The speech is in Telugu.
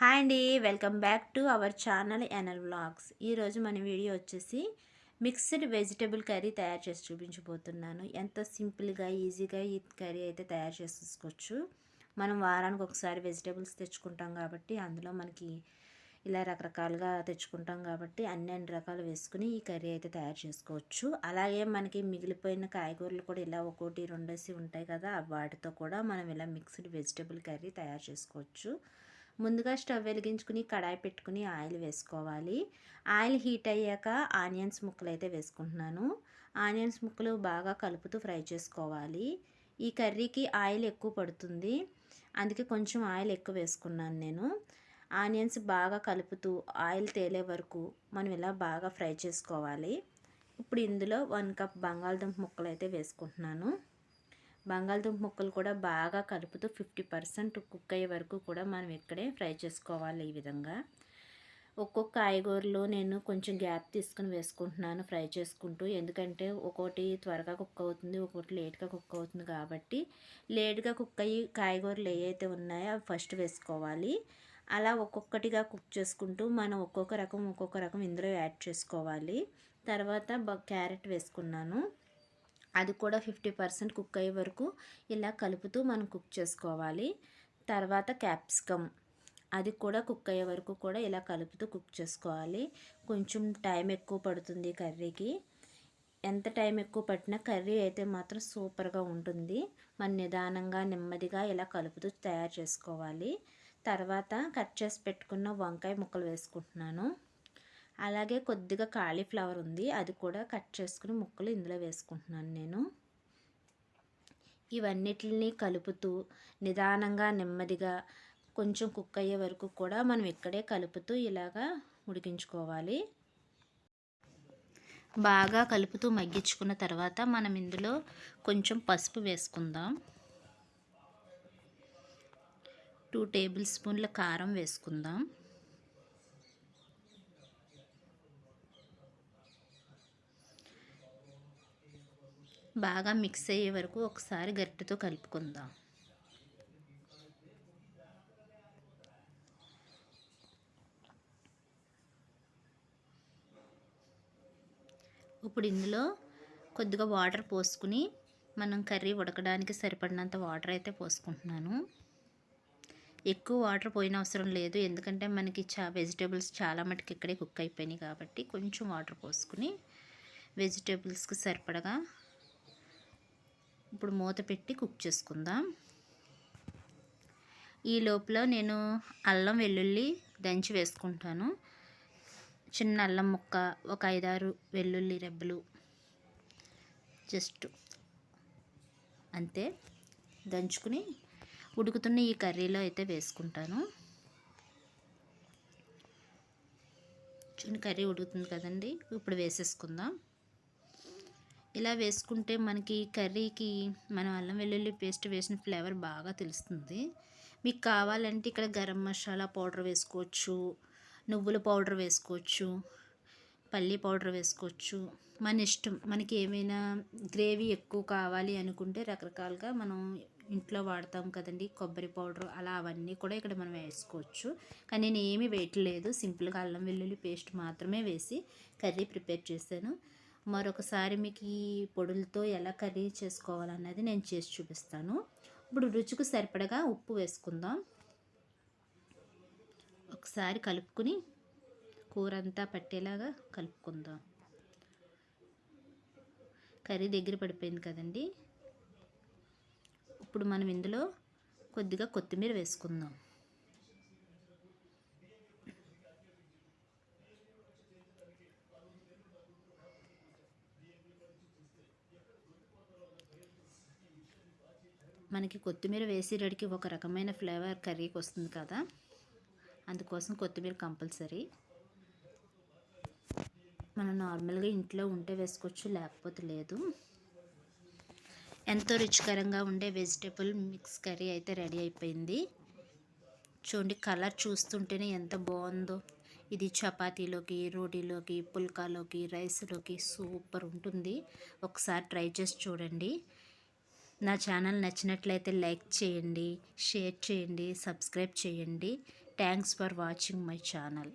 హాయ్ అండి welcome back to our channel ఎనల్ vlogs. ఈరోజు మన వీడియో వచ్చేసి మిక్స్డ్ వెజిటేబుల్ కర్రీ తయారు చేసి చూపించబోతున్నాను. ఎంతో సింపుల్గా ఈజీగా ఈ కర్రీ అయితే తయారు చేసుకోవచ్చు మనం వారానికి ఒకసారి వెజిటేబుల్స్ తెచ్చుకుంటాం కాబట్టి అందులో మనకి ఇలా రకరకాలుగా తెచ్చుకుంటాం కాబట్టి అన్ని అన్ని రకాలు వేసుకుని ఈ కర్రీ అయితే తయారు చేసుకోవచ్చు. అలాగే మనకి మిగిలిపోయిన కాయగూరలు కూడా ఇలా ఒక్కోటి రెండేసి ఉంటాయి కదా వాటితో కూడా మనం ఇలా మిక్స్డ్ వెజిటేబుల్ కర్రీ తయారు చేసుకోవచ్చు. ముందుగా స్టవ్ వెలిగించుకుని కడాయి పెట్టుకుని ఆయిల్ వేసుకోవాలి. ఆయిల్ హీట్ అయ్యాక ఆనియన్స్ ముక్కలు అయితే వేసుకుంటున్నాను. ఆనియన్స్ ముక్కలు బాగా కలుపుతూ ఫ్రై చేసుకోవాలి. ఈ కర్రీకి ఆయిల్ ఎక్కువ పడుతుంది. అందుకే కొంచెం ఆయిల్ ఎక్కువ వేసుకున్నాను నేను. ఆనియన్స్ బాగా కలుపుతూ ఆయిల్ తేలే వరకు మనం ఇలా బాగా ఫ్రై చేసుకోవాలి. ఇప్పుడు ఇందులో వన్ కప్ బంగాళదుంప ముక్కలు అయితే వేసుకుంటున్నాను. బంగాళదుంప ముక్కలు కూడా బాగా కలుపుతూ ఫిఫ్టీ పర్సెంట్ కుక్ అయ్యే వరకు కూడా మనం ఇక్కడే ఫ్రై చేసుకోవాలి ఈ విధంగా. ఒక్కొక్క కాయగూరలో నేను కొంచెం గ్యాప్ తీసుకుని వేసుకుంటున్నాను ఫ్రై చేసుకుంటూ. ఎందుకంటే ఒకటి త్వరగా కుక్ అవుతుంది ఒకటి లేట్గా కుక్ అవుతుంది కాబట్టి లేట్గా కుక్ అయ్యి కాయగూరలు ఏవైతే ఉన్నాయో అవి ఫస్ట్ వేసుకోవాలి. అలా ఒక్కొక్కటిగా కుక్ చేసుకుంటూ మనం ఒక్కొక్క రకం ఒక్కొక్క రకం ఇందులో యాడ్ చేసుకోవాలి. తర్వాత క్యారెట్ వేసుకున్నాను. అది కూడా ఫిఫ్టీ పర్సెంట్ కుక్ అయ్యే వరకు ఇలా కలుపుతూ మనం కుక్ చేసుకోవాలి. తర్వాత క్యాప్సికమ్ అది కూడా కుక్ అయ్యే వరకు కూడా ఇలా కలుపుతూ కుక్ చేసుకోవాలి. కొంచెం టైం ఎక్కువ పడుతుంది కర్రీకి. ఎంత టైం ఎక్కువ పట్టినా కర్రీ అయితే మాత్రం సూపర్గా ఉంటుంది. మన నిదానంగా నెమ్మదిగా ఇలా కలుపుతూ తయారు చేసుకోవాలి. తర్వాత కట్ చేసి పెట్టుకున్న వంకాయ ముక్కలు వేసుకుంటున్నాను. అలాగే కొద్దిగా కాలీఫ్లవర్ ఉంది. అది కూడా కట్ చేసుకుని ముక్కలు ఇందులో వేసుకుంటున్నాను నేను. ఇవన్నిటిని కలుపుతూ నిదానంగా నెమ్మదిగా కొంచెం కుక్ అయ్యే వరకు కూడా మనం ఇక్కడే కలుపుతూ ఇలాగా ఉడికించుకోవాలి. బాగా కలుపుతూ మగ్గించుకున్న తర్వాత మనం ఇందులో కొంచెం పసుపు వేసుకుందాం. టూ టేబుల్ స్పూన్ల కారం వేసుకుందాం. బాగా మిక్స్ అయ్యే వరకు ఒకసారి గరిటెతో కలుపుకుందాం. ఇప్పుడు ఇందులో కొద్దిగా వాటర్ పోసుకుని మనం కర్రీ ఉడకడానికి సరిపడినంత వాటర్ అయితే పోసుకుంటున్నాను. ఎక్కువ వాటర్ పోయిన అవసరం లేదు ఎందుకంటే మనకి చా వెజిటేబుల్స్ చాలా మటుకు ఇక్కడే కుక్ అయిపోయినాయి కాబట్టి కొంచెం వాటర్ పోసుకుని వెజిటేబుల్స్కి సరిపడగా ఇప్పుడు మూత పెట్టి కుక్ చేసుకుందాం. ఈ లోపల నేను అల్లం వెల్లుల్లి దంచి వేసుకుంటాను. చిన్న అల్లం ముక్క ఒక ఐదారు వెల్లుల్లి రెబ్బలు జస్ట్ అంతే దంచుకుని ఉడుకుతున్న ఈ కర్రీలో అయితే వేసుకుంటాను. చిన్న కర్రీ ఉడుకుతుంది కదండి ఇప్పుడు వేసేసుకుందాం. ఇలా వేసుకుంటే మనకి కర్రీకి మనం అల్లం వెల్లుల్లి పేస్ట్ వేసిన ఫ్లేవర్ బాగా తెలుస్తుంది. మీకు కావాలంటే ఇక్కడ గరం మసాలా పౌడర్ వేసుకోవచ్చు నువ్వుల పౌడర్ వేసుకోవచ్చు పల్లి పౌడర్ వేసుకోవచ్చు. మన ఇష్టం మనకి ఏమైనా గ్రేవీ ఎక్కువ కావాలి అనుకుంటే రకరకాలుగా మనం ఇంట్లో వాడతాం కదండి కొబ్బరి పౌడర్ అలా అవన్నీ కూడా ఇక్కడ మనం వేసుకోవచ్చు. కానీ నేను ఏమీ వేయట్లేదు సింపుల్గా అల్లం వెల్లుల్లి పేస్ట్ మాత్రమే వేసి కర్రీ ప్రిపేర్ చేశాను. మరొకసారి మీకు ఈ పొడులతో ఎలా కర్రీ చేసుకోవాలన్నది నేను చేసి చూపిస్తాను. ఇప్పుడు రుచికి సరిపడగా ఉప్పు వేసుకుందాం. ఒకసారి కలుపుకుని కూర అంతా పట్టేలాగా కలుపుకుందాం. కర్రీ దగ్గర పడిపోయింది కదండి. ఇప్పుడు మనం ఇందులో కొద్దిగా కొత్తిమీర వేసుకుందాం. మనకి కొత్తిమీర వేసేటడికి ఒక రకమైన ఫ్లేవర్ కర్రీకి వస్తుంది కదా. అందుకోసం కొత్తిమీర కంపల్సరీ. మనం నార్మల్గా ఇంట్లో ఉంటే వేసుకోవచ్చు లేకపోతే లేదు. ఎంతో రుచికరంగా ఉండే వెజిటేబుల్ మిక్స్ కర్రీ అయితే రెడీ అయిపోయింది. చూడండి కలర్ చూస్తుంటేనే ఎంత బాగుందో. ఇది చపాతీలోకి రోటీలోకి పుల్కాలోకి రైస్లోకి సూపర్ ఉంటుంది. ఒకసారి ట్రై చేసి చూడండి. నా ఛానల్ నచ్చినట్లయితే లైక్ చేయండి షేర్ చేయండి సబ్స్క్రైబ్ చేయండి. Thanks for watching my channel